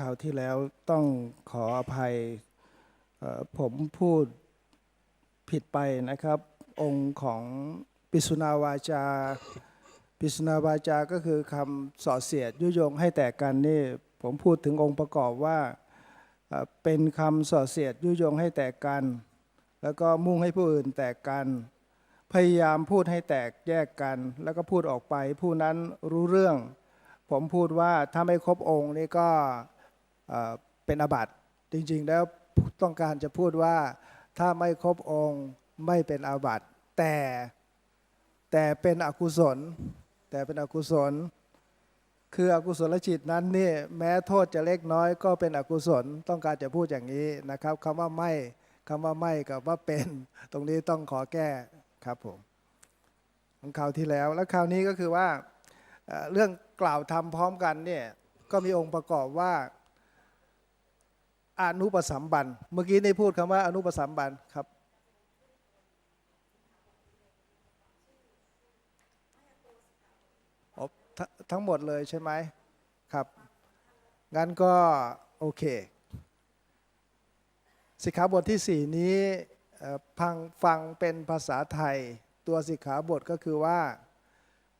คราวที่แล้วต้องขออภัยผมพูดผิดไปนะครับ องค์ของปิสุนาวาจา ปิสุนาวาจาก็คือคำส่อเสียดยุยงให้แตกกันนี่ผมพูดถึงองค์ประกอบว่าเอ่อเป็นคำส่อเสียดยุยงให้แตกกัน แล้วก็มุ่งให้ผู้อื่นแตกกัน พยายามพูดให้แตกแยกกัน แล้วก็พูดออกไปผู้นั้นรู้เรื่อง ผมพูดว่าถ้าไม่ครบองค์นี่ก็ เป็นอาบัติจริง ๆ แล้วต้องการจะพูดว่าถ้าไม่ครบองค์ไม่เป็นอาบัติแต่แต่เป็นอกุศล แต่เป็นอกุศล คืออกุศลจิตนั้นนี่แม้โทษจะเล็กน้อยก็เป็นอกุศลต้องการจะพูดอย่างนี้นะครับคำว่าไม่คำว่าไม่กับว่าเป็น ตรงนี้ต้องขอแก้ครับผมของคราวที่แล้ว แล้วคราวนี้ก็คือว่าเอ่อเรื่องกล่าวทำพร้อมกันเนี่ยก็มีองค์ประกอบว่า อนุปสัมบัน เมื่อกี้นี่พูดคำว่าอนุปสัมบันครับ ทั้งหมดเลยใช่ไหมครับ งั้นก็โอเค สิกขาบทที่สี่นี้พังฟังเป็นภาษาไทย ตัวสิกขาบทก็คือว่า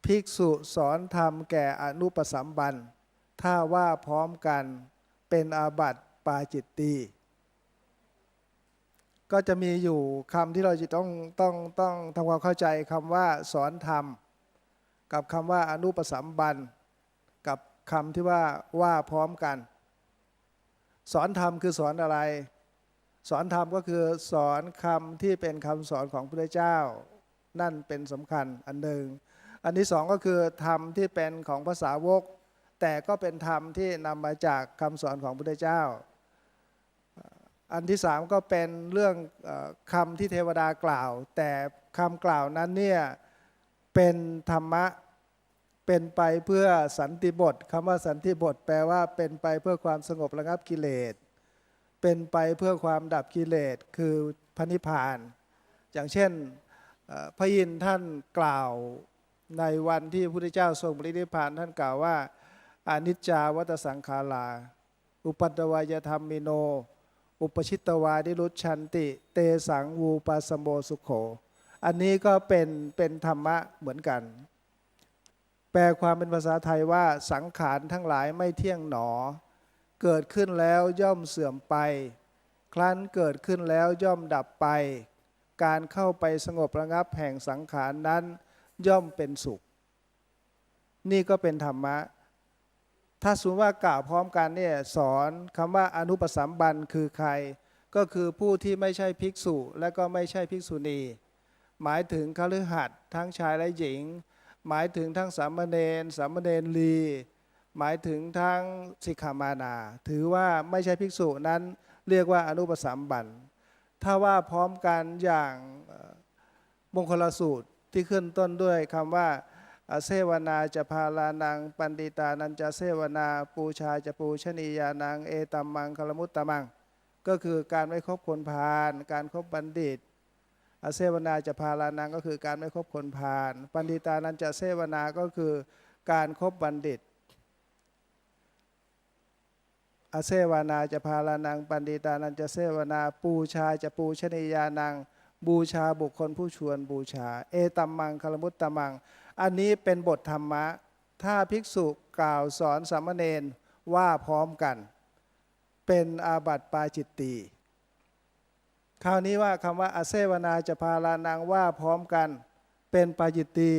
ภิกษุสอนธรรมแก่อนุปสัมบัน ถ้าว่าพร้อมกันเป็นอาบัติ ปาจิตตีก็จะมีอยู่คำที่เราจะต้องต้องต้องทำความเข้าใจคำว่าสอนธรรม กับคำว่าอนุปสัมบันกับคำที่ว่าว่าพร้อมกัน สอนธรรมคือสอนอะไร สอนธรรมก็คือสอนคำที่เป็นคำสอนของพระเจ้า นั่นเป็นสำคัญอันหนึ่งอันที่สองก็คือธรรมที่เป็นของภาษาวก แต่ก็เป็นธรรมที่นำมาจากคำสอนของพระเจ้า อันที่สามก็เป็นเรื่องอคำที่เทวดากล่าว แต่คำกล่าวนั้นเนี่ยเป็นธรรมะเป็นไปเพื่อสันติบทคำว่าสันติบทแปลว่าเป็นไปเพื่อความสงบระงับกิเลส เป็นไปเพื่อความดับกิเลสคือพระนิพพาน อย่างเช่นพระยินท่านกล่าวในวันที่พระพุทธเจ้าทรงปรินิพพานท่านกล่าวว่าอนิจจาวัตสังขารา อุปัตตวายธรรมมิโน อุปชิตตวาดิรุชันติ เตสังวูปาสมโบสุขโข อันนี้ก็เป็นเป็นธรรมะเหมือนกัน แปลความเป็นภาษาไทยว่าสังขารทั้งหลายไม่เที่ยงหนอ เกิดขึ้นแล้วย่อมเสื่อมไป ครั้นเกิดขึ้นแล้วย่อมดับไป การเข้าไปสงบระงับแห่งสังขารนั้นย่อมเป็นสุข นี่ก็เป็นธรรมะ ถ้าสมมติว่ากล่าวพร้อมกันเนี่ยสอนคำว่าอนุปสัมบันคือใคร ก็คือผู้ที่ไม่ใช่ภิกษุ และก็ไม่ใช่ภิกษุณี หมายถึงคฤหัสถ์ทั้งชายและหญิง หมายถึงทั้งสามเณรสามเณรลีหมายถึงทั้งสิกขามานา ถือว่าไม่ใช่ภิกษุนั้นเรียกว่าอนุปสัมบันถ้าว่าพร้อมกันอย่างมงคลสูตรที่ขึ้นต้นด้วยคำว่า อาเซวนาจะพาลานัง ปันติตานันจะเซวนาปูชาจะปูชนียานังเอตัมมังคลมุตตมัง ก็คือการไม่คบคนพาลการครบบัณฑิตอาเซวนาจะพาลานังก็คือการไม่คบคนพาลปันติตานันจะเซวนาก็คือการครบบัณฑิตอาเซวนาจะพาลานัง ปันติตานันจะเซวนาปูชาจะปูชนียานัง บูชาบุคคลผู้ชวนบูชา เอตัมมังคลมุตตมัง อันนี้เป็นบทธรรมะ ถ้าภิกษุกล่าวสอนสามเณรว่าพร้อมกัน เป็นอาบัติปาจิตตีคราวนี้ว่าคำว่าอาเซวนาจะพาลานังว่าพร้อมกันเป็นปาจิตตี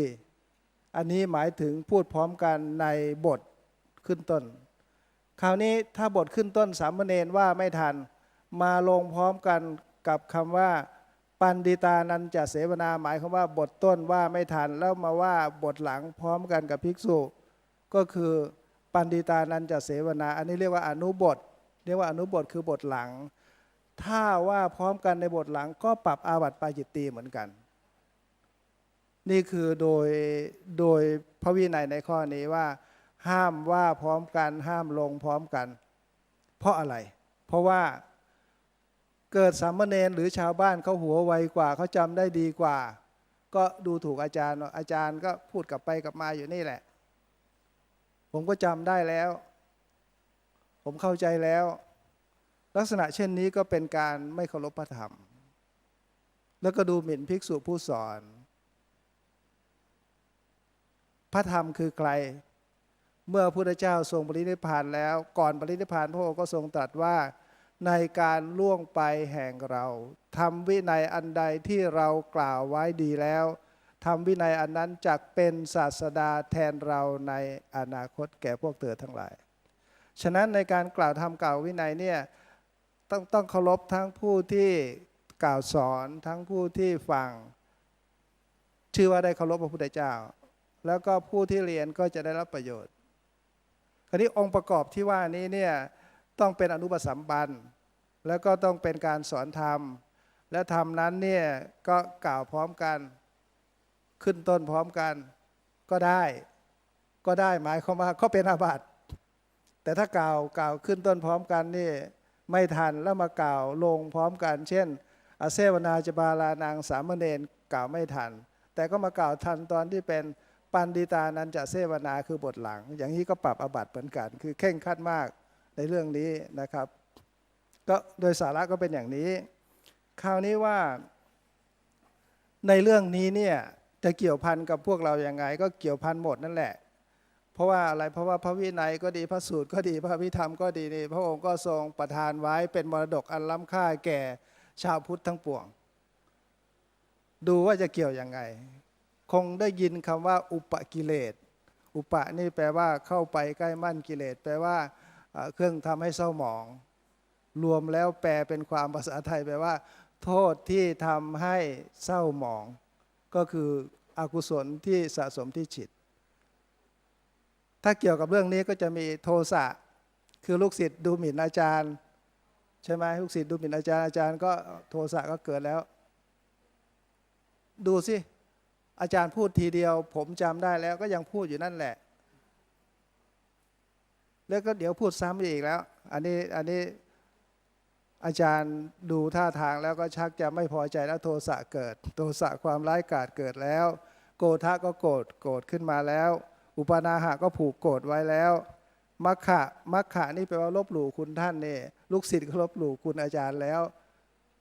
อันนี้หมายถึงพูดพร้อมกันในบทขึ้นต้น คราวนี้ถ้าบทขึ้นต้นสามเณรว่าไม่ทัน มาลงพร้อมกันกับคำว่า ปันดิตานันจะเสวนาหมายความว่าบทต้นว่าไม่ทันแล้วมาว่าบทหลังพร้อมกันกับภิกษุ ก็คือปันดิตานันจะเสวนา อันนี้เรียกว่าอนุบท เรียกว่าอนุบทคือบทหลัง ถ้าว่าพร้อมกันในบทหลังก็ปรับอาบัติปาจิตตีเหมือนกัน นี่คือโดยโดยพระวินัยในข้อนี้ว่า ห้ามว่าพร้อมกันห้ามลงพร้อมกัน เพราะอะไร เพราะว่า เกิดสามเณรหรือชาวบ้านเขาหัวไวกว่าเขาจำได้ดีกว่า ก็ดูถูกอาจารย์อาจารย์ก็พูดกลับไปกลับมาอยู่นี่แหละ ผมก็จำได้แล้ว ผมเข้าใจแล้ว ลักษณะเช่นนี้ก็เป็นการไม่เคารพพระธรรม แล้วก็ดูหมิ่นภิกษุผู้สอน พระธรรมคือใครเมื่อพระพุทธเจ้าทรงปรินิพพานแล้ว ก่อนปรินิพพานพระองค์ก็ทรงตรัสว่า ในการล่วงไปแห่งเราทำวินัยอันใดที่เรากล่าวไว้ดีแล้วทำวินัยอันนั้นจักเป็นศาสดาแทนเราในอนาคตแก่พวกเธอทั้งหลาย ฉะนั้นในการกล่าวทำกล่าววินัยเนี่ยต้องต้องเคารพทั้งผู้ที่กล่าวสอนทั้งผู้ที่ฟัง ชื่อว่าได้เคารพพระพุทธเจ้า แล้วก็ผู้ที่เรียนก็จะได้รับประโยชน์ คราวนี้องค์ประกอบที่ว่านี้เนี่ย ต้องเป็นอนุปสัมบัน แล้วก็ต้องเป็นการสอนธรรม และธรรมนั้นเนี่ยก็กล่าวพร้อมกัน ขึ้นต้นพร้อมกัน ก็ได้ ก็ได้หมายความว่าก็เป็นอาบัติแต่ถ้ากล่าวกล่าวขึ้นต้นพร้อมกันนี่ไม่ทันแล้วมากล่าวลงพร้อมกัน เช่น อาเซวนาจบาลานางสามเณรกล่าวไม่ทัน แต่ก็มากล่าวทันตอนที่เป็นปันดิตานันจะเสวนาคือบทหลัง อย่างนี้ก็ปรับอาบัติเหมือนกัน คือเข่งคัดมาก ในเรื่องนี้นะครับ ก็โดยสาระก็เป็นอย่างนี้ คราวนี้ว่า ในเรื่องนี้เนี่ยจะเกี่ยวพันกับพวกเราอย่างไง ก็เกี่ยวพันหมดนั่นแหละ เพราะว่าอะไรเพราะว่าพระวินัยก็ดีพระสูตรก็ดีพระพิธรรมก็ดีนี่พระองค์ก็ทรงประทานไว้เป็นมรดกอันล้ำค่าแก่ชาวพุทธทั้งปวง ดูว่าจะเกี่ยวยังไง คงได้ยินคำว่า อุปกิเลส อุปะนี่แปลว่าเข้าไปใกล้มั่นกิเลส แปลว่า เครื่องทำให้เศร้าหมอง รวมแล้วแปลเป็นความภาษาไทยแปลว่า โทษที่ทำให้เศร้าหมอง ก็คืออกุศลที่สะสมที่จิต ถ้าเกี่ยวกับเรื่องนี้ก็จะมีโทสะคือลูกศิษย์ดูหมิ่นอาจารย์ ใช่ไหมลูกศิษย์ดูหมิ่นอาจารย์อาจารย์ก็โทสะก็เกิดแล้ว ดูสิอาจารย์พูดทีเดียว ผมจำได้แล้วก็ยังพูดอยู่นั่นแหละ แล้วก็เดี๋ยวพูดซ้ำอีกแล้ว อันนี้อันนี้อาจารย์ดูท่าทางแล้วก็ชักจะไม่พอใจแล้วโทสะเกิด โทสะความร้ายกาจเกิดแล้ว โกธะก็โกรธโกรธขึ้นมาแล้ว อุปนาหะก็ผูกโกรธไว้แล้วมัคคะมัคคะนี่แปลว่าลบหลู่คุณท่านนี่ลูกศิษย์ก็ลบหลู่คุณอาจารย์แล้ว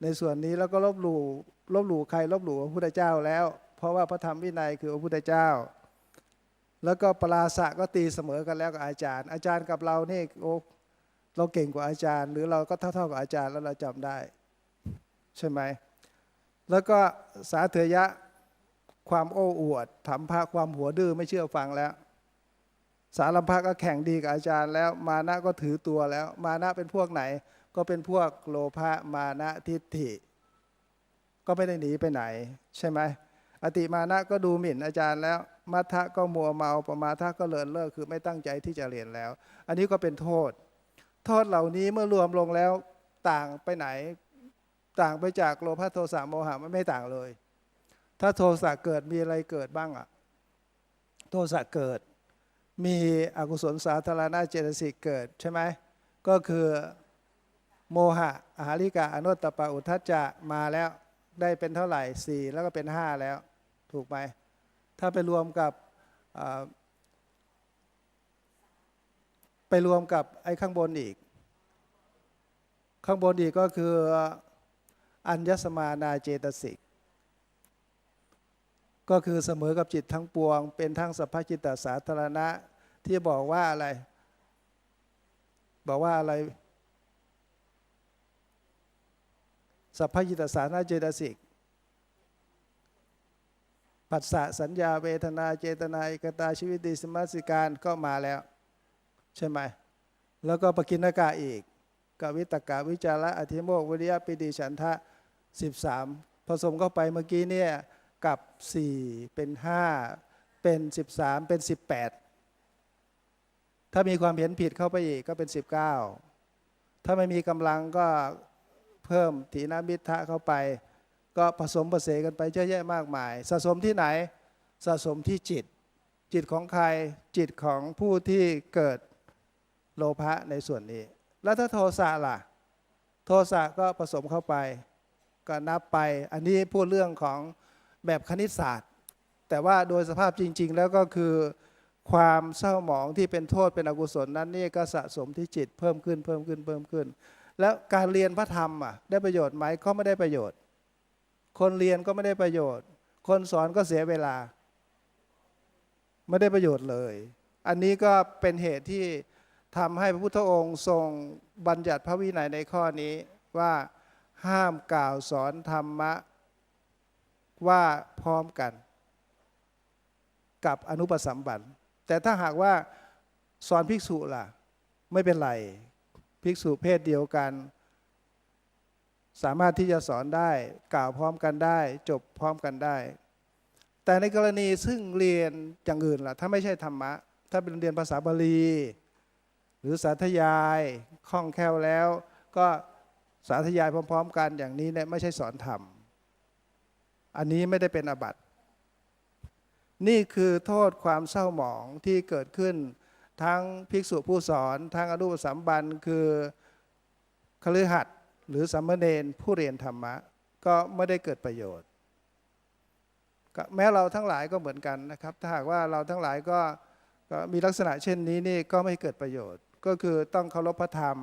ในส่วนนี้แล้วก็ลบหลู่ลบหลู่ใครลบหลู่พระพุทธเจ้าแล้ว เพราะว่าพระธรรมวินัยคือพระพุทธเจ้า แล้วก็ปราศะก็ตีเสมอกันแล้วกับอาจารย์ อาจารย์กับเรานี่โอ้เราเก่งกว่าอาจารย์ หรือเราก็เท่าๆกับอาจารย์แล้วเราจำได้ ใช่ไหมแล้วก็สาเถยะความโอ้อวดถมภะความหัวดื้อไม่เชื่อฟังแล้ว สารัมภะก็แข่งดีกับอาจารย์แล้ว มานะก็ถือตัวแล้ว มานะเป็นพวกไหน ก็เป็นพวกโลภะมานะทิฏฐิ ก็ไม่ได้หนีไปไหน ใช่ไหมอติมานะก็ดูหมิ่นอาจารย์แล้ว มัทธะก็มัวเมาประมาทะก็เลินเลิกคือไม่ตั้งใจที่จะเรียนแล้ว อันนี้ก็เป็นโทษ โทษเหล่านี้เมื่อรวมลงแล้วต่างไปไหน ต่างไปจากโลภะโทสะโมหะมันไม่ต่างเลย ถ้าโทสะเกิดมีอะไรเกิดบ้างอะโทสะเกิด มีอกุศลสาธารณะเจตสิกเกิดใช่ไหมก็คือโมหะอาหาริกะอนุตตปะอุทัจจะมาแล้วได้เป็นเท่าไหร่สี่แล้วก็เป็นห้าแล้ว ถูกไหม ถ้าไปรวมกับไปรวมกับไอ้ข้างบนอีก ข้างบนอีกก็คืออัญญสมานาเจตสิก ก็คือเสมอกับจิตทั้งปวง เป็นทั้งสัพพจิตตสาธารณะที่บอกว่าอะไร บอกว่าอะไรสัพพจิตตสาธารณะเจตสิก ปัสสะสัญญาเวทนาเจตนาเอกตาชีวิตดีสมัสิการก็มาแล้ว ใช่ไหม แล้วก็ปกินกะอีกกวิตกะวิจาระอธิโมกขวิริยะปิติฉันทะ 13 ผสมเข้าไปเมื่อกี้เนี่ยกับ 4 เป็น 5 เป็น 13 เป็น 18 ถ้ามีความเห็นผิดเข้าไปอีกก็เป็น 19 ถ้าไม่มีกำลังก็เพิ่มถีนามิทะเข้าไป ก็ผสมผสานกันไปเยอะแยะมากมาย สะสมที่ไหนสะสมที่จิต จิตของใครจิตของผู้ที่เกิดโลภะในส่วนนี้ แล้วถ้าโทสะล่ะ โทสะก็ผสมเข้าไป ก็นับไปอันนี้พูดเรื่องของแบบคณิตศาสตร์ แต่ว่าโดยสภาพจริง ๆ แล้วก็คือความเศร้าหมองที่เป็นโทษเป็นอกุศลนั้นนี่ก็สะสมที่จิตเพิ่มขึ้นเพิ่มขึ้นเพิ่มขึ้น แล้วการเรียนพระธรรมอะได้ประโยชน์ไหมก็ไม่ได้ประโยชน์ คนเรียนก็ไม่ได้ประโยชน์ คนสอนก็เสียเวลา ไม่ได้ประโยชน์เลย อันนี้ก็เป็นเหตุที่ทำให้พระพุทธองค์ทรงบัญญัติพระวินัยในข้อนี้ว่าห้ามกล่าวสอนธรรมะว่าพร้อมกัน กับอนุปสัมบันแต่ถ้าหากว่าสอนภิกษุล่ะ ไม่เป็นไร ภิกษุเพศเดียวกัน สามารถที่จะสอนได้กล่าวพร้อมกันได้ จบพร้อมกันได้ แต่ในกรณีซึ่งเรียนอย่างอื่นล่ะถ้าไม่ใช่ธรรมะ ถ้าเป็นเรียนภาษาบาลี หรือสาธยายคล่องแคล่วแล้ว ก็สาธยายพร้อม ๆ กันอย่างนี้เนี่ยไม่ใช่สอนธรรม อันนี้ไม่ได้เป็นอบัติ นี่คือโทษความเศร้าหมองที่เกิดขึ้น ทั้งภิกษุผู้สอน ทั้งอนุปสัมบันคือคฤหัสถ หรือสัมเนนผู้เรียนธรรมะ ก็ไม่ได้เกิดประโยชน์แม้เราทั้งหลายก็เหมือนกันนะครับ ถ้าหากว่าเราทั้งหลายก็ก็มีลักษณะเช่นนี้นี่ก็ไม่เกิดประโยชน์ ก็คือต้องเคารพพระธรรม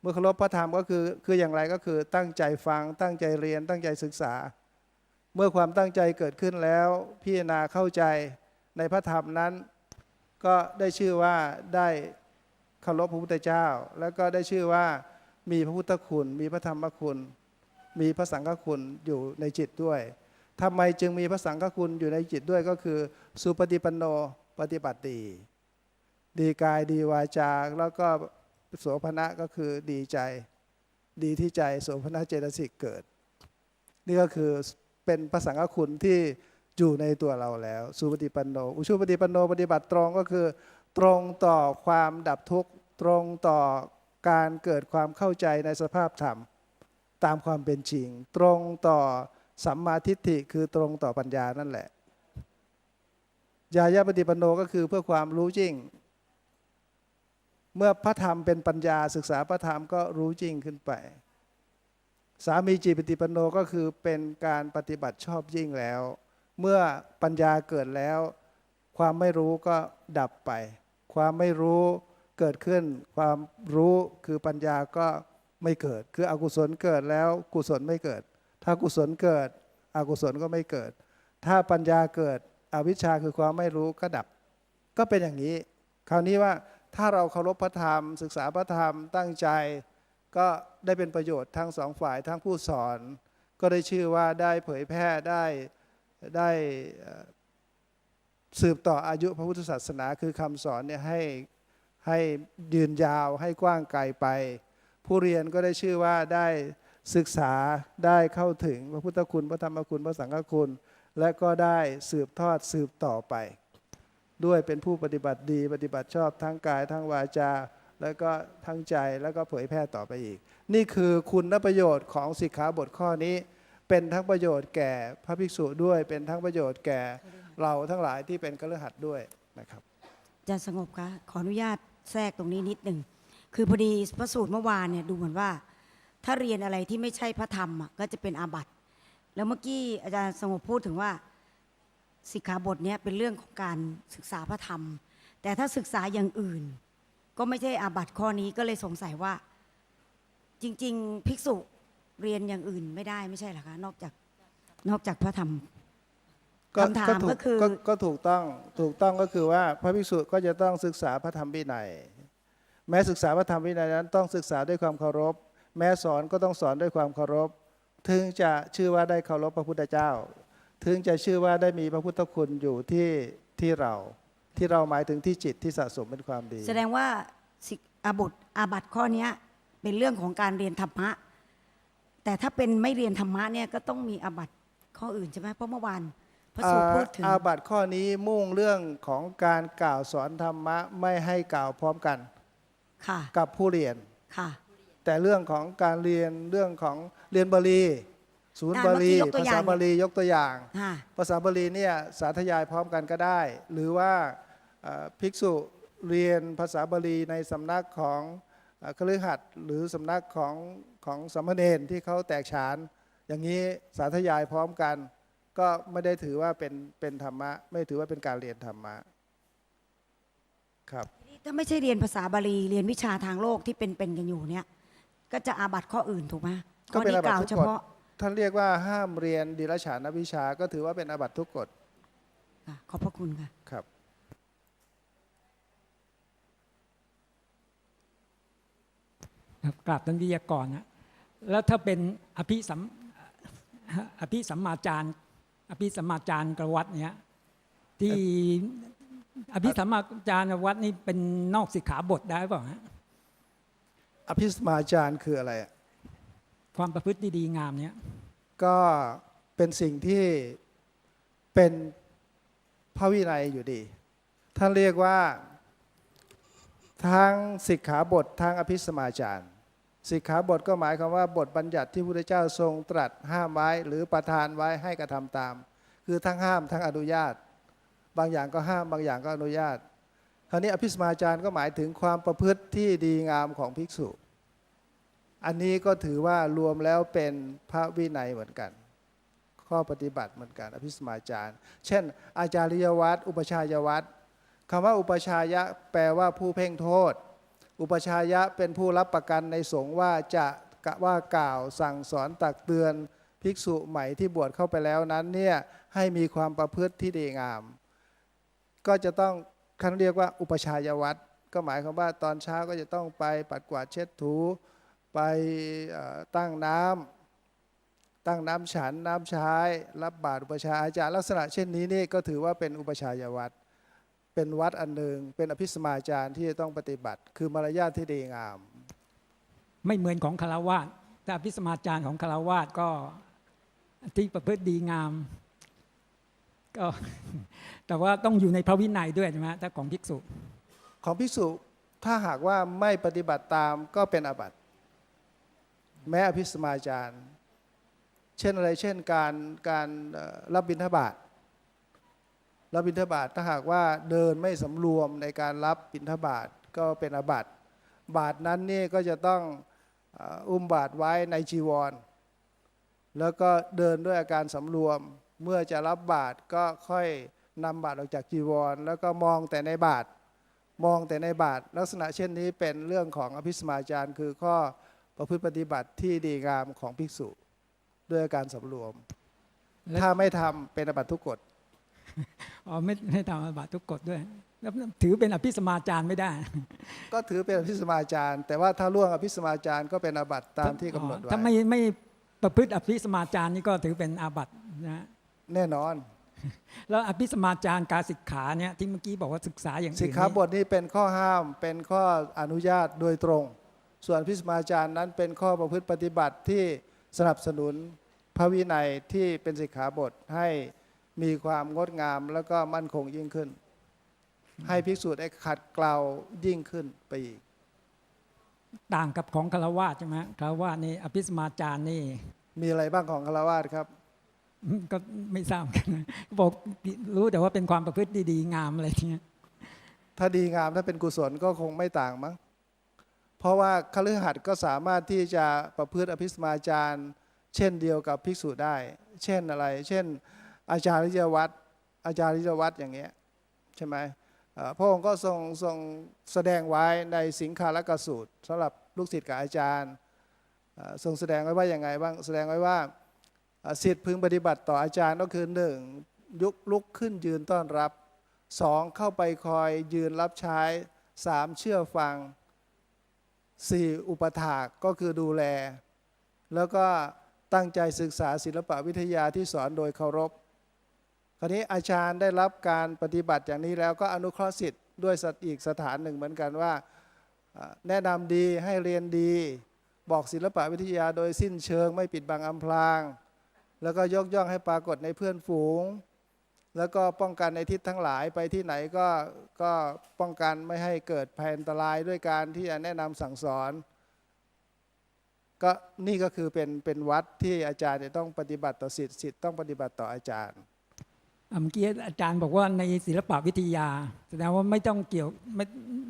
เมื่อเคารพพระธรรมก็คือคืออย่างไรก็คือตั้งใจฟัง ตั้งใจเรียนตั้งใจศึกษา เมื่อความตั้งใจเกิดขึ้นแล้ว พิจารณาเข้าใจในพระธรรมนั้น ก็ได้ชื่อว่าได้เคารพพระพุทธเจ้า แล้วก็ได้ชื่อว่า มีพระพุทธคุณ มีพระธรรมคุณ มีพระสังฆคุณอยู่ในจิตด้วยทำไมจึงมีพระสังฆคุณอยู่ในจิตด้วยก็คือ สุปฏิปันโนปฏิบัติดีดีกายดีวาจา แล้วก็โสภณะก็คือดีใจ ดีที่ใจโสภณะเจตสิกเกิด นี่ก็คือเป็นพระสังฆคุณที่อยู่ในตัวเราแล้ว สุปฏิปันโน อุชุปฏิปันโนปฏิบัติตรงก็คือ ตรงต่อความดับทุกข์ ตรงต่อ การเกิดความเข้าใจในสภาพธรรม ตามความเป็นจริง ตรงต่อสัมมาทิฏฐิคือตรงต่อปัญญานั่นแหละยายาปฏิปันโนก็คือเพื่อความรู้จริง เมื่อพระธรรมเป็นปัญญาศึกษาพระธรรมก็รู้จริงขึ้นไป สามีจิปฏิปันโนก็คือเป็นการปฏิบัติชอบยิ่งแล้ว เมื่อปัญญาเกิดแล้ว ความไม่รู้ก็ดับไป ความไม่รู้ เกิดขึ้น ความรู้คือปัญญาก็ไม่เกิด คืออกุศลเกิดแล้วกุศลไม่เกิด ถ้ากุศลเกิด อกุศลก็ไม่เกิด ถ้าปัญญาเกิด อวิชชาคือความไม่รู้ก็ดับ ก็เป็นอย่างนี้ คราวนี้ว่าถ้าเราเคารพพระธรรม ศึกษาพระธรรมตั้งใจ ก็ได้เป็นประโยชน์ทั้งสองฝ่ายทั้งผู้สอน ก็ได้ชื่อว่าได้เผยแพร่ได้ได้สืบต่ออายุพระพุทธศาสนาคือคำสอนเนี่ยให้ ให้ยืนยาวให้กว้างไกลไป ผู้เรียนก็ได้ชื่อว่าได้ศึกษาได้เข้าถึงพระพุทธคุณพระธรรมคุณพระสังฆคุณ และก็ได้สืบทอดสืบต่อไป ด้วยเป็นผู้ปฏิบัติดีปฏิบัติชอบทั้งกายทั้งวาจา แล้วก็ทั้งใจแล้วก็เผยแพร่ต่อไปอีก นี่คือคุณประโยชน์ของสิกขาบทข้อนี้ เป็นทั้งประโยชน์แก่พระภิกษุด้วย เป็นทั้งประโยชน์แก่เราทั้งหลายที่เป็นกฤหัสด้วยนะครับอาจารย์สงบคะขออนุญาต แทรกตรงนี้นิดหนึ่งคือพอดีพระสูตรเมื่อวานเนี่ยดูเหมือนว่า ถ้าเรียนอะไรที่ไม่ใช่พระธรรมอะก็จะเป็นอาบัติ แล้วเมื่อกี้อาจารย์สงบพูดถึงว่าสิกขาบทเนี้ยเป็นเรื่องของการศึกษาพระธรรม แต่ถ้าศึกษาอย่างอื่น ก็ไม่ใช่อาบัติข้อนี้ก็เลยสงสัยว่า จริง ๆ ภิกษุเรียนอย่างอื่นไม่ได้ไม่ใช่หรอคะนอกจากนอกจากพระธรรม คำถามถูก็คือก็ถูกต้องถูกต้องก็คือว่าพระภิกษุก็จะต้องศึกษาพระธรรมวินัย แม้ศึกษาพระธรรมวินัยนั้นต้องศึกษาด้วยความเคารพ แม้สอนก็ต้องสอนด้วยความเคารพ ถึงจะชื่อว่าได้เคารพพระพุทธเจ้า ถึงจะชื่อว่าได้มีพระพุทธคุณอยู่ที่ที่เรา ที่เราหมายถึงที่จิตที่สะสมเป็นความดี แสดงว่าสิกอาบทอาบัตข้อเนี้ยเป็นเรื่องของการเรียนธรรมะ แต่ถ้าเป็นไม่เรียนธรรมะเนี่ยก็ต้องมีอาบัตข้ออื่นใช่ไหมเพราะเมื่อวานพ ระสูตรพูดถึงอาบัติข้อนี้มุ่งเรื่องของการกล่าวสอนธรรมะไม่ให้กล่าวพร้อมกันค่ะกับผู้เรียนค่ะ แต่เรื่องของการเรียนเรื่องของเรียนบาลีศูนย์อ่าบาลีเมื่อกี้ยกตัวภาอย่าษางบาลียกตัวอย่างค่ะภาษาบาลีเนี่ยสาธยายพร้อมกันก็ได้ หรือว่าเอ่อภิกษุเรียนภาษาบาลีในสำนักของเอ่อคฤหัสถ์หรือสำนักของของสามเณรที่เขาแตกฉาน อย่างนี้สาธยายพร้อมกัน ก็ไม่ได้ถือว่าเป็นเป็นธรรมะ ไม่ถือว่าเป็นการเรียนธรรมะครับ ถ้าไม่ใช่เรียนภาษาบาลีเรียนวิชาทางโลกที่เป็นเป็นกันอยู่เนี่ย ก็จะอาบัตข้ออื่นถูกไหมก็ข้อเป็นนี้อาบักติล่าวทุกเฉกฎพาะท่านเรียกว่าห้ามเรียนดีลฉานวิชา ก็ถือว่าเป็นอาบัติทุกกฎค่ะขอบพระคุณค่ะ ครับ ครับกราบท่านวิทยากรนะแล้วถ้าเป็นอภิสัมอภิสัมมาจารย์ อภิสัมมาจารย์กรวัตเนี้ยที่อภิสัมมาจารย์กรวัตนี่เป็นนอกสิกขาบทได้เปล่าฮะอภิสมาจารย์คืออะไรอะความประพฤติดีๆงามเนี้ยก็เป็นสิ่งที่เป็นพระวินัยอยู่ดี ท่านเรียกว่า ทางสิกขาบททางอภิสมาจารย์ สิกขาบทก็หมายความว่า บทบัญญัติที่พระพุทธเจ้าทรงตรัสห้ามไว้หรือประทานไว้ให้กระทำตาม คือทั้งห้ามทั้งอนุญาต บางอย่างก็ห้ามบางอย่างก็อนุญาตคราวนี้อภิสมาจารย์ก็หมายถึงความประพฤติที่ดีงามของภิกษุ อันนี้ก็ถือว่ารวมแล้วเป็นพระวินัยเหมือนกัน ข้อปฏิบัติเหมือนกัน อภิสมาจารย์ เช่น อาจาริยวัตรอุปชายวัตรคำว่าอุปชายะแปลว่าผู้เพ่งโทษ อุปชายะเป็นผู้รับประกันในสงฆ์ว่าจะกะว่ากล่าวสั่งสอนตักเตือนภิกษุใหม่ที่บวชเข้าไปแล้วนั้นเนี่ยให้มีความประพฤติที่ดีงาม ก็จะต้องคันเรียกว่าอุปชายวัตรก็หมายความว่าตอนเช้าก็จะต้องไปปัดกวาดเช็ดถู ไปตั้งน้ำตั้งน้ำฉันน้ำใช้ รับบาตรอุปชาย์อาจารย์ลักษณะเช่นนี้นี่ก็ถือว่าเป็นอุปชายวัด เป็นวัดอันหนึ่งเป็นอภิสมาจารย์ที่จะต้องปฏิบัติ คือมารยาทที่ดีงาม ไม่เหมือนของคารวาสแต่อภิสมาจารย์ของคารวาสก็ที่ประพฤติดีงามก็แต่ว่าต้องอยู่ในพระวินัยด้วยใช่ไหมถ้าของภิกษุ ของภิกษุถ้าหากว่าไม่ปฏิบัติตามก็เป็นอาบัติ แม้อภิสมาจารย์ เช่นอะไรเช่นการการเอ่อรับบิณฑบาต รับบิณฑบาตถ้าหากว่าเดินไม่สำรวมในการรับบิณฑบาตก็เป็นอาบัติ บาทนั้นนี่ก็จะต้องอุ้มบาทไว้ในจีวร แล้วก็เดินด้วยอาการสำรวม เมื่อจะรับบาทก็ค่อยนำบาทออกจากจีวร แล้วก็มองแต่ในบาทมองแต่ในบาทลักษณะเช่นนี้เป็นเรื่องของอภิสมาจารย์ คือข้อประพฤติปฏิบัติที่ดีงามของภิกษุ ด้วยอาการสำรวม ถ้าไม่ทำเป็นอบัตทุกกฎ อ๋อไม่ไม่ทำอาบัติทุกกฎด้วยแล้วถือเป็นอภิสมาจารย์ไม่ได้ ก็ถือเป็นอภิสมาจารย์ แต่ว่าถ้าล่วงอภิสมาจารย์ก็เป็นอบัตตามที่กำหนดอ๋อไว้ถ้าไม่ไม่ประพฤติอภิสมาจารย์นี่ก็ถือเป็นอาบัตินะฮะแน่นอน แล้วอภิสมาจารย์การศึกขาเนี่ยที่เมื่อกี้บอกว่าศึกษาอย่างอื่นสิกขาบทนี้เป็นข้อห้ามเป็นข้ออนุญาตโดยตรง ส่วนอภิสมาจารย์นั้นเป็นข้อประพฤติปฏิบัติที่สนับสนุนพระวินัยที่เป็นสิกขาบทให้ มีความงดงามแล้วก็มั่นคงยิ่งขึ้น ให้ภิกษุได้ขัดเกลายิ่งขึ้นไปอีก ต่างกับของคารวะใช่ไหมคารวะนี่อภิสมาจารย์นี่ มีอะไรบ้างของคารวาสครับ ก็ไม่ทราบเหมือนกันนะบอกรู้แต่ว่าเป็นความประพฤติดีๆงามอะไรเงี้ยถ้าดีงามถ้าเป็นกุศลก็คงไม่ต่างมั้งเพราะว่าคฤหัสถ์ก็สามารถที่จะประพฤติอภิสมาจารย์เช่นเดียวกับภิกษุได้ เช่นอะไร เช่น อาจารย์ริยวัตรอาจารย์ริยวัตรอย่างเงี้ยใช่ไหมพระองค์ก็ทรงทรงแสดงไว้ในสิงคาลกสูตรสำหรับลูกศิษย์กับอาจารย์เอ่อทรงแสดงไว้ว่าอย่างไงบ้างแสดงไว้ว่าศิษย์พึงปฏิบัติต่ออาจารย์ก็คือหนึ่งยุกลุกขึ้นยืนต้อนรับสองเข้าไปคอยยืนรับใช้สามเชื่อฟังสี่อุปถากก็คือดูแล แล้วก็ตั้งใจศึกษาศิลปวิทยาที่สอนโดยเคารพ คราวนี้อาจารย์ได้รับการปฏิบัติอย่างนี้แล้วก็อนุเคราะห์สิทธิ์ด้วยสถอีกสถานหนึ่งเหมือนกันว่า แนะนำดีให้เรียนดี บอกศิลปะวิทยาโดยสิ้นเชิงไม่ปิดบังอำพราง แล้วก็ยกย่องให้ปรากฏในเพื่อนฝูง แล้วก็ป้องกันในทิศทั้งหลายไปที่ไหนก็ก็ป้องกันไม่ให้เกิดภัยอันตรายด้วยการที่จะแนะนำสั่งสอนก็นี่ก็คือเป็นเป็นวัดที่อาจารย์จะต้องปฏิบัติต่อสิทธิ์สิทธิ์ต้องปฏิบัติต่ออาจารย์ เมื่อกี้อาจารย์บอกว่าในศิลปะวิทยา แสดงว่าไม่ต้องเกี่ยวไม่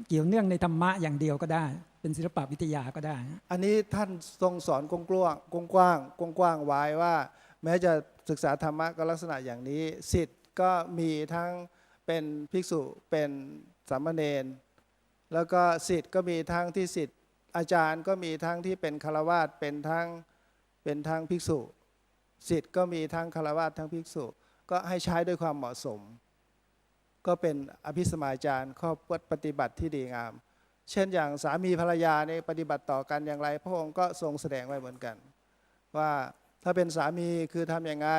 เกี่ยวเนื่องในธรรมะอย่างเดียวก็ได้ เป็นศิลปะวิทยาก็ได้ อันนี้ท่านทรงสอนกว้างๆกว้างๆกว้างไว้ว่า แม้จะศึกษาธรรมะก็ลักษณะอย่างนี้สิทธิ์ก็มีทั้งเป็นภิกษุเป็นสามเณรแล้วก็สิทธิ์ก็มีทั้งที่สิทธิ์อาจารย์ก็มีทั้งที่เป็นคารวาสเป็นทั้งเป็นทั้งภิกษุสิทธิ์ก็มีทั้งคารวาสทั้งภิกษุ ก็ให้ใช้ด้วยความเหมาะสม ก็เป็นอภิสมาจารย์ข้อปฏิบัติที่ดีงาม เช่นอย่างสามีภรรยาเนี่ยปฏิบัติต่อกันอย่างไร พระองค์ก็ทรงแสดงไว้เหมือนกัน ว่าถ้าเป็นสามีคือทำอย่างไง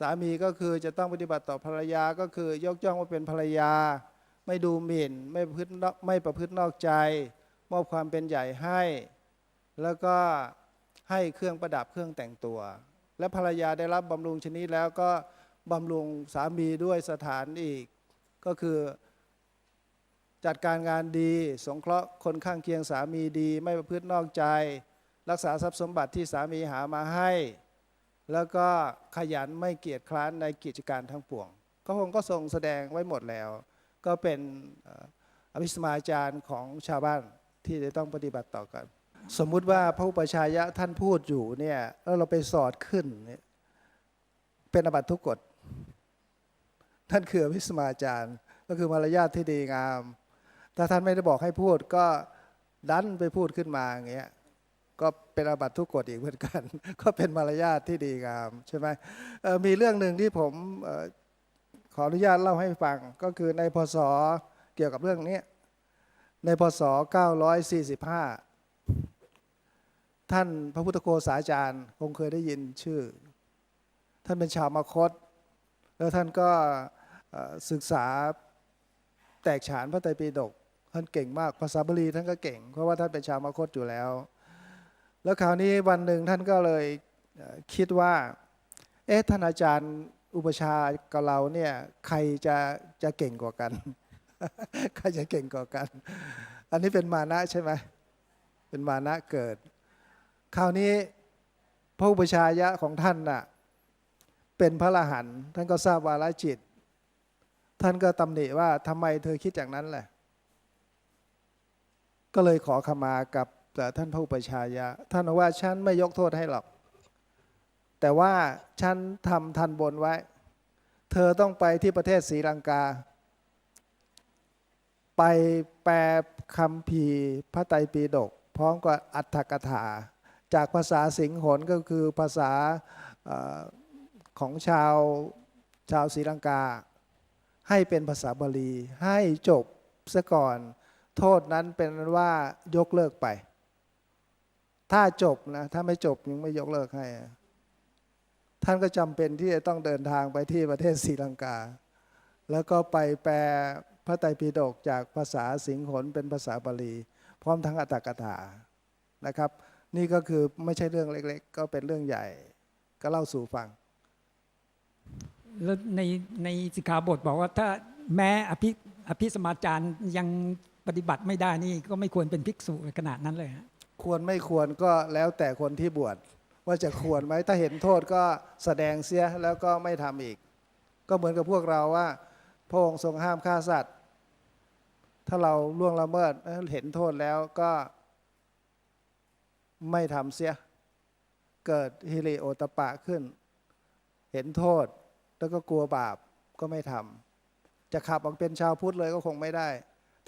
สามีก็คือจะต้องปฏิบัติต่อภรรยาก็คือยกย่องว่าเป็นภรรยา ไม่ดูหมิ่นไม่ประพฤตินอกไม่ประพฤตินอกใจ มอบความเป็นใหญ่ให้ แล้วก็ให้เครื่องประดับเครื่องแต่งตัว และภรรยาได้รับบำรุงชนิดแล้วก็ บำรุงสามีด้วยสถานอีก ก็คือจัดการงานดี สงเคราะห์คนข้างเคียงสามีดี ไม่ประพฤตินอกใจ รักษาทรัพย์สมบัติที่สามีหามาให้ แล้วก็ขยันไม่เกียจคร้านในกิจการทั้งปวง ก็พระองก็ทรงแสดงไว้หมดแล้ว ก็เป็นอภิสมาจารย์ของชาวบ้านที่จะต้องปฏิบัติต่อกัน สมมุติว่าพระอุปชายะท่านพูดอยู่เนี่ยแล้วเราไปสอดขึ้นเนี่ยเป็นอบัตทุกกฎ ท่านคืออภิสมาจารย์ ก็คือมารยาทที่ดีงาม ถ้าท่านไม่ได้บอกให้พูดก็ดันไปพูดขึ้นมาอย่างเงี้ยก็เป็นอาบัติทุกกฎอีกเหมือนกัน ก็เป็นมารยาทที่ดีงามใช่ไหมมีเรื่องหนึ่งที่ผมออขออนุญาตเล่าให้ฟังก็คือในพศเกี่ยวกับเรื่องนี้ในพศ 945 ท่านพระพุทธโฆษาจารย์คงเคยได้ยินชื่อ ท่านเป็นชาวมคต แล้วท่านก็ ศึกษาแตกฉานพระไตรปิฎกท่านเก่งมากภาษาบาลีท่านก็เก่ง เพราะว่าท่านเป็นชาวมคตอยู่แล้ว แล้วคราวนี้วันหนึ่งท่านก็เลยคิดว่า เอ๊ะท่านอาจารย์อุปชากับเราเนี่ยใครจะจะเก่งกว่ากัน ใครจะเก่งกว่ากัน อันนี้เป็นมานะใช่ไหมเป็นมานะเกิด คราวนี้พระอุปชายะของท่านน่ะเป็นพระอรหันต์ท่านก็ทราบวาลจิต ท่านก็ตำหนิว่าทำไมเธอคิดอย่างนั้นแหละ ก็เลยขอขมากับท่านพระอุปชายะ ท่านบอกว่าฉันไม่ยกโทษให้หรอก แต่ว่าฉันทำทันบนไว้ เธอต้องไปที่ประเทศศรีลังกา ไปแปลคำพีพระไตรปิฎกพร้อมกับอัตถกถา จากภาษาสิงหนก็คือภาษาอของชาวชาวศรีลังกา ให้เป็นภาษาบาลี ให้จบซะก่อน โทษนั้นเป็นว่ายกเลิกไป ถ้าจบนะถ้าไม่จบยังไม่ยกเลิกให้ ท่านก็จำเป็นที่จะต้องเดินทางไปที่ประเทศศรีลังกา แล้วก็ไปแปลพระไตรปิฎกจากภาษาสิงหนเป็นภาษาบาลี พร้อมทั้งอัตถกถานะครับ นี่ก็คือไม่ใช่เรื่องเล็ก ๆ ก็เป็นเรื่องใหญ่ ก็เล่าสู่ฟัง แล้วในในสิกขาบทบอกว่าถ้าแม้อภิอภิสมาจารย์ยังปฏิบัติไม่ได้นี่ก็ไม่ควรเป็นภิกษุขนาดนั้นเลยฮะควรไม่ควรก็แล้วแต่คนที่บวชว่าจะควรไหมถ้าเห็นโทษก็แสดงเสียแล้วก็ไม่ทำอีก ก็เหมือนกับพวกเราว่า พระองค์ทรงห้ามฆ่าสัตว์ ถ้าเราล่วงละเมิดเห็นโทษแล้วก็ไม่ทำเสีย เกิดฮิริโอตปะขึ้น เห็นโทษ แล้วก็กลัวบาปก็ไม่ทำจะขับออกเป็นชาวพุทธเลยก็คงไม่ได้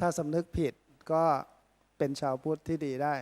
ถ้าสำนึกผิดก็เป็นชาวพุทธที่ดีได้